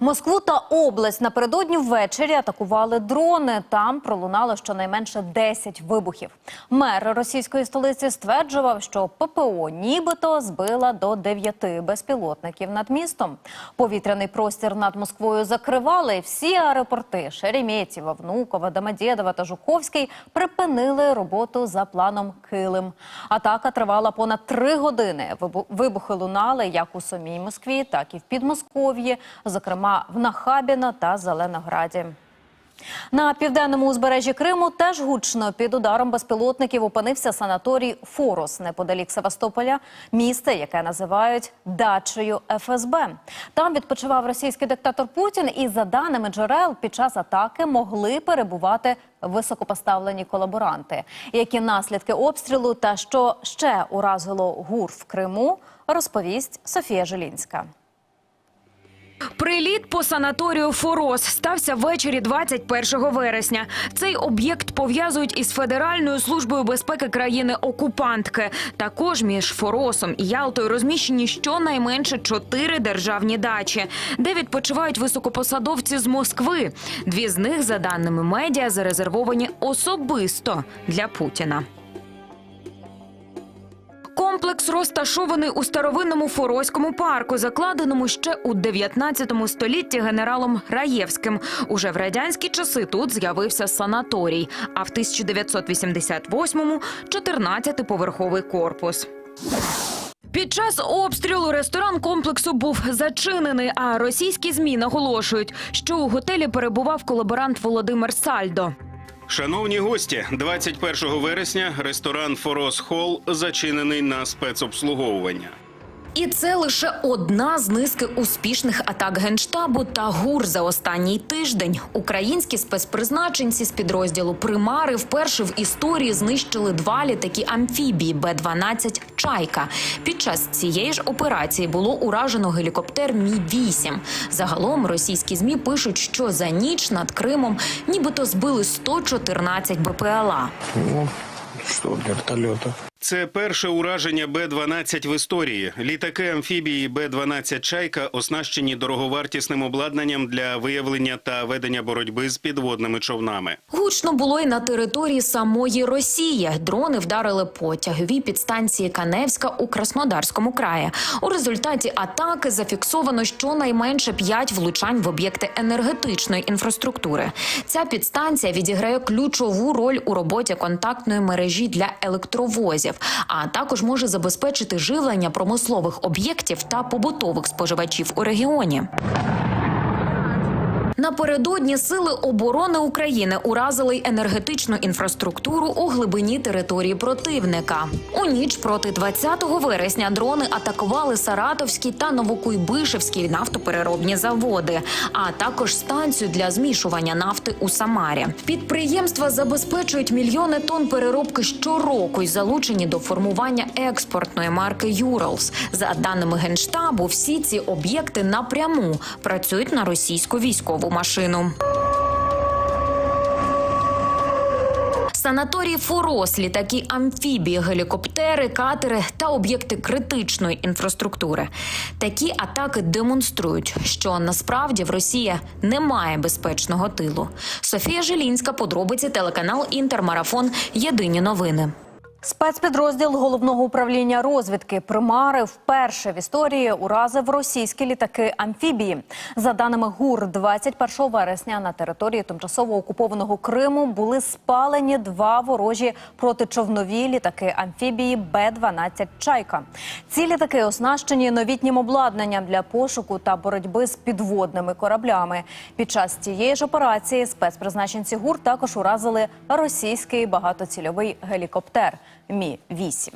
Москву та область напередодні ввечері атакували дрони. Там пролунало щонайменше 10 вибухів. Мер російської столиці стверджував, що ППО нібито збила до 9 безпілотників над містом. Повітряний простір над Москвою закривали. Всі аеропорти Шереметьєва, Внуково, Домодєдова та Жуковський припинили роботу за планом Килим. Атака тривала понад три години. Вибухи лунали як у самій Москві, так і в Підмосков'ї, зокрема в Нахабіно та Зеленограді. На південному узбережжі Криму теж гучно під ударом безпілотників опинився санаторій Форос неподалік Севастополя, місце, яке називають дачею ФСБ. Там відпочивав російський диктатор Путін, і за даними джерел, під час атаки могли перебувати високопоставлені колаборанти. Які наслідки обстрілу та що ще уразило ГУР в Криму, розповість Софія Жилінська. Приліт по санаторію Форос стався ввечері 21 вересня. Цей об'єкт пов'язують із Федеральною службою безпеки країни-окупантки. Також між Форосом і Ялтою розміщені щонайменше чотири державні дачі, де відпочивають високопосадовці з Москви. Дві з них, за даними медіа, зарезервовані особисто для Путіна. Комплекс розташований у старовинному Форозькому парку, закладеному ще у 19 столітті генералом Раєвським. Уже в радянські часи тут з'явився санаторій, а в 1988-му – 14-поверховий корпус. Під час обстрілу ресторан комплексу був зачинений. А російські змі наголошують, що у готелі перебував колаборант Володимир Сальдо. Шановні гості, 21 вересня ресторан Форос Холл зачинений на спецобслуговування. І це лише одна з низки успішних атак генштабу та гур за останній тиждень. Українські спецпризначенці з підрозділу Примари вперше в історії знищили два літаки амфібії Б-12 Чайка. Під час цієї ж операції було уражено гелікоптер Мі 8 Загалом російські змі пишуть, що за ніч над Кримом нібито збили 114 БПЛА. Ну, что, вертолета. Це перше ураження Б-12 в історії. Літаки амфібії Б-12 Чайка оснащені дороговартісним обладнанням для виявлення та ведення боротьби з підводними човнами. Гучно було й на території самої Росії. Дрони вдарили по тяговій підстанції Каневська у Краснодарському краї. У результаті атаки зафіксовано щонайменше п'ять влучань в об'єкти енергетичної інфраструктури. Ця підстанція відіграє ключову роль у роботі контактної мережі для електровозів, а також може забезпечити живлення промислових об'єктів та побутових споживачів у регіоні. Напередодні сили оборони України уразили енергетичну інфраструктуру у глибині території противника. У ніч проти 20 вересня дрони атакували Саратовський та Новокуйбишевський нафтопереробні заводи, а також станцію для змішування нафти у Самарі. Підприємства забезпечують мільйони тонн переробки щороку й залучені до формування експортної марки Юралс. За даними генштабу, всі ці об'єкти напряму працюють на російську військову машину. Санаторії Форос, літаки амфібії, гелікоптери, катери та об'єкти критичної інфраструктури. Такі атаки демонструють, що насправді в Росії немає безпечного тилу. Софія Жилінська, подробиці телеканал Інтермарафон. Єдині новини. Спецпідрозділ головного управління розвідки Примари вперше в історії уразив російські літаки амфібії. За даними ГУР, 21 вересня на території тимчасово окупованого Криму були спалені два ворожі протичовнові літаки амфібії Б-12 Чайка. Ці літаки оснащені новітнім обладнанням для пошуку та боротьби з підводними кораблями. Під час цієї ж операції спецпризначенці ГУР також уразили російський багатоцільовий гелікоптер Мі 8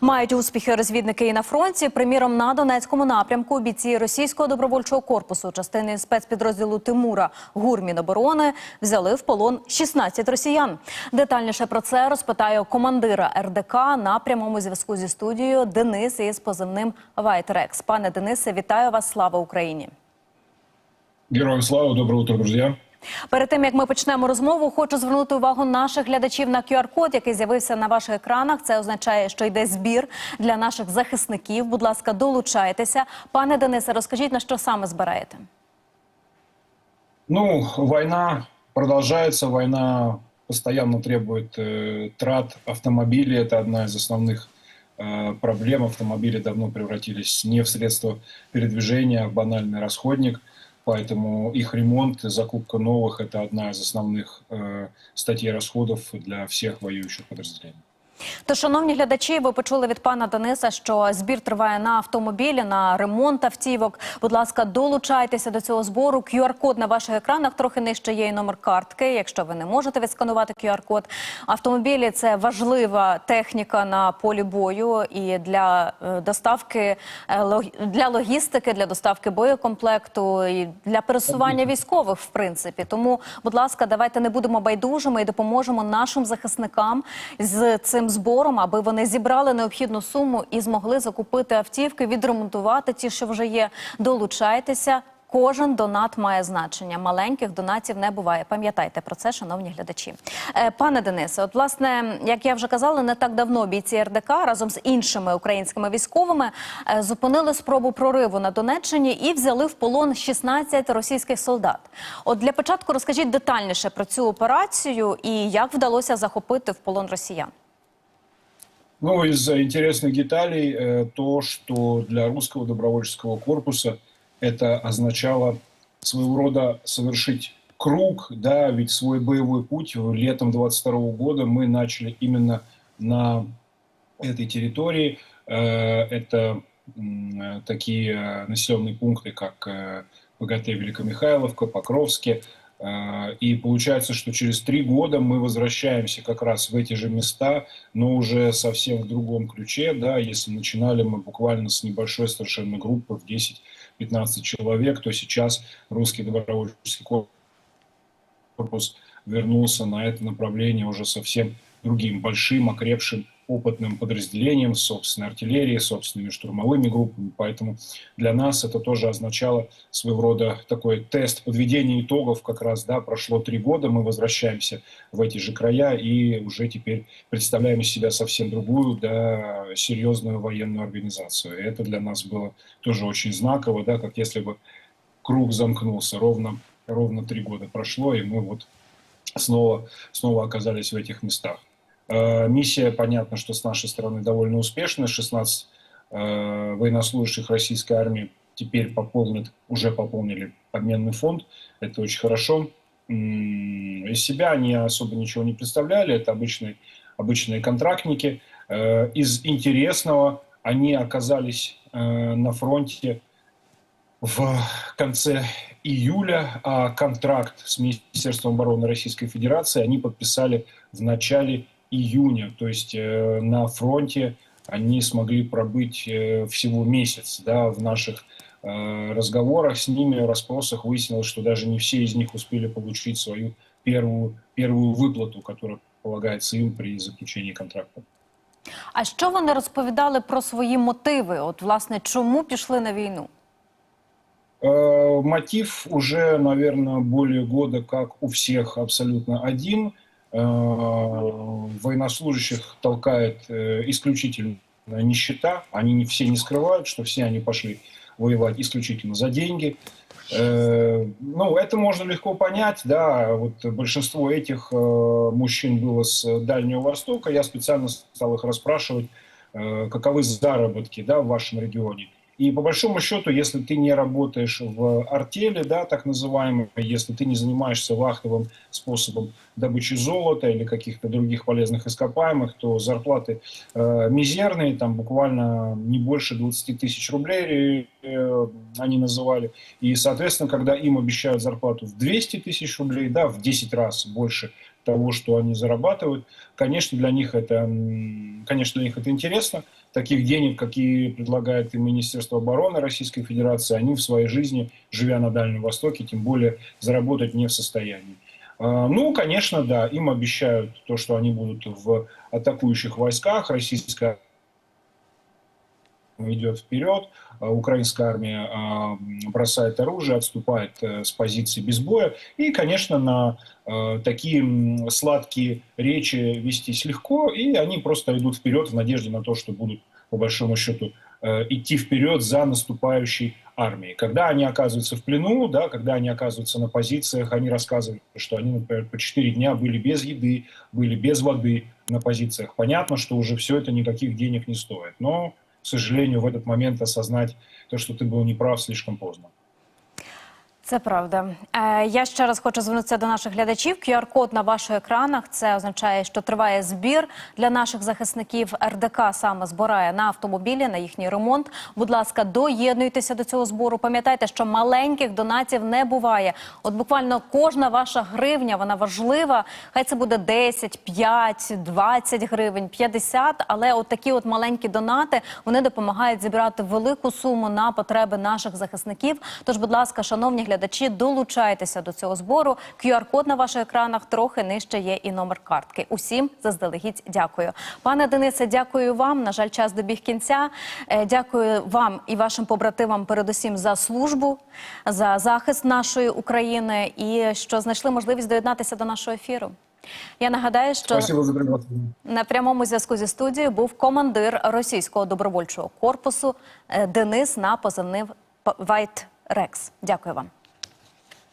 Мають успіхи розвідники і на фронті. Приміром, на Донецькому напрямку бійці російського добровольчого корпусу частини спецпідрозділу Тимура ГУР Міноборони взяли в полон 16 росіян. Детальніше про це розпитаю командира РДК на прямому зв'язку зі студією Денис із позивним Вайтрекс. Пане Денисе, вітаю вас! Слава Україні! Героям слава, доброе утро, друзья. Перед тим як ми почнемо розмову, хочу звернути увагу наших глядачів на QR-код, який з'явився на ваших екранах. Це означає, що йде збір для наших захисників. Будь ласка, долучайтеся. Пане Денисе, розкажіть на що саме збираєте? Ну, война продолжается, война постоянно требует э, трат автомобилей. Это одна из основных э, проблем. Автомобили давно превратились не в средство передвижения, а в банальный расходник. Поэтому их ремонт и закупка новых – это одна из основных э, статей расходов для всех воюющих подразделений. То, шановні глядачі, ви почули від пана Дениса, що збір триває на автомобілі, на ремонт автівок. Будь ласка, долучайтеся до цього збору. QR-код на ваших екранах трохи нижче є і номер картки. Якщо ви не можете відсканувати QR-код. Автомобілі це важлива техніка на полі бою і для е, доставки е, для логістики, для доставки боєкомплекту і для пересування військових, в принципі. Тому, будь ласка, давайте не будемо байдужими і допоможемо нашим захисникам з цим збором, аби вони зібрали необхідну суму і змогли закупити автівки, відремонтувати ті, що вже є. Долучайтеся. Кожен донат має значення. Маленьких донатів не буває. Пам'ятайте про це, шановні глядачі. Е, Пане Денисе, от власне, як я вже казала, не так давно бійці РДК разом з іншими українськими військовими е, зупинили спробу прориву на Донеччині і взяли в полон 16 російських солдат. От для початку розкажіть детальніше про цю операцію і як вдалося захопити в полон росіян. Ну, из э, интересных деталей э, то, что для русского добровольческого корпуса это означало своего рода совершить круг, да, ведь свой боевой путь летом 22 года мы начали именно на этой территории. Э, Это такие населенные пункты, как ПГТ Великомихайловка, Покровске, И получается, что через три года мы возвращаемся как раз в эти же места, но уже совсем в другом ключе. Да, если начинали мы буквально с небольшой совершенно группы в 10-15 человек, то сейчас русский добровольческий корпус вернулся на это направление уже совсем другим, большим, окрепшим, опытным подразделением, собственной артиллерией, собственными штурмовыми группами. Поэтому для нас это тоже означало своего рода такой тест подведения итогов. Как раз, да, прошло три года, мы возвращаемся в эти же края и уже теперь представляем из себя совсем другую, да, серьезную военную организацию. И это для нас было тоже очень знаково, да, как если бы круг замкнулся. Ровно, ровно три года прошло, и мы вот снова, снова оказались в этих местах. Э, Миссия, понятно, что с нашей стороны довольно успешная. 16 э, военнослужащих российской армии теперь пополнят, уже пополнили обменный фонд. Это очень хорошо. Из себя они особо ничего не представляли. Это обычные, обычные контрактники. Э, Из интересного они оказались на фронте в конце июля, а контракт с Министерством обороны Российской Федерации они подписали в начале июня. То есть э, на фронте они смогли пробыть э, всего месяц. Да, в наших э, разговорах с ними, расспросах выяснилось, что даже не все из них успели получить свою первую, первую выплату, которая полагается им при заключении контракта. А що вони розповідали про свої мотиви? От, власне, чому пішли на війну? Э, Мотив уже, наверное, более года как у всех абсолютно один. Э, Военнослужащих толкает э, исключительно нищета. Они не, все не скрывают, что все они пошли воевать исключительно за деньги. Э, Ну, это можно легко понять, да, вот большинство этих мужчин было с Дальнего Востока, я специально стал их расспрашивать, каковы заработки, да, в вашем регионе. И по большому счету, если ты не работаешь в артели, да, так называемой, если ты не занимаешься вахтовым способом добычи золота или каких-то других полезных ископаемых, то зарплаты э, мизерные, там буквально не больше 20 тысяч рублей э, они называли. И, соответственно, когда им обещают зарплату в 200 тысяч рублей, да, в 10 раз больше того, что они зарабатывают, конечно, для них это, конечно, для них это интересно. Таких денег, какие предлагает и Министерство обороны Российской Федерации, они в своей жизни, живя на Дальнем Востоке, тем более заработать не в состоянии. А, Ну, конечно, да, им обещают то, что они будут в атакующих войсках. Российская идет вперед, а украинская армия а, бросает оружие, отступает э, с позиции без боя. И, конечно, на э, такие сладкие речи вестись легко, и они просто идут вперед в надежде на то, что будут, по большому счету, э, идти вперед за наступающей армии. Когда они оказываются в плену, да, когда они оказываются на позициях, они рассказывают, что они, например, по 4 дня были без еды, были без воды на позициях. Понятно, что уже все это никаких денег не стоит. Но, к сожалению, в этот момент осознать то, что ты был неправ, слишком поздно. Це правда. Е, я ще раз хочу звернутися до наших глядачів. QR-код на ваших екранах. Це означає, що триває збір для наших захисників. РДК саме збирає на автомобілі, на їхній ремонт. Будь ласка, доєднуйтеся до цього збору. Пам'ятайте, що маленьких донатів не буває. От буквально кожна ваша гривня вона важлива. Хай це буде 10, 5, 20 гривень, 50, Але от такі от маленькі донати вони допомагають зібрати велику суму на потреби наших захисників. Тож, будь ласка, шановні глядачі, долучайтеся до цього збору. QR-код на ваших екранах трохи нижче є і номер картки. Усім заздалегідь дякую. Пане Денисе, дякую вам. На жаль, час добіг кінця. Е, Дякую вам і вашим побратимам, передусім за службу, за захист нашої України і що знайшли можливість доєднатися до нашого ефіру. Я нагадаю, що на прямому зв'язку зі студією був командир російського добровольчого корпусу е, Денис на позивнив Вайт Рекс. Дякую вам.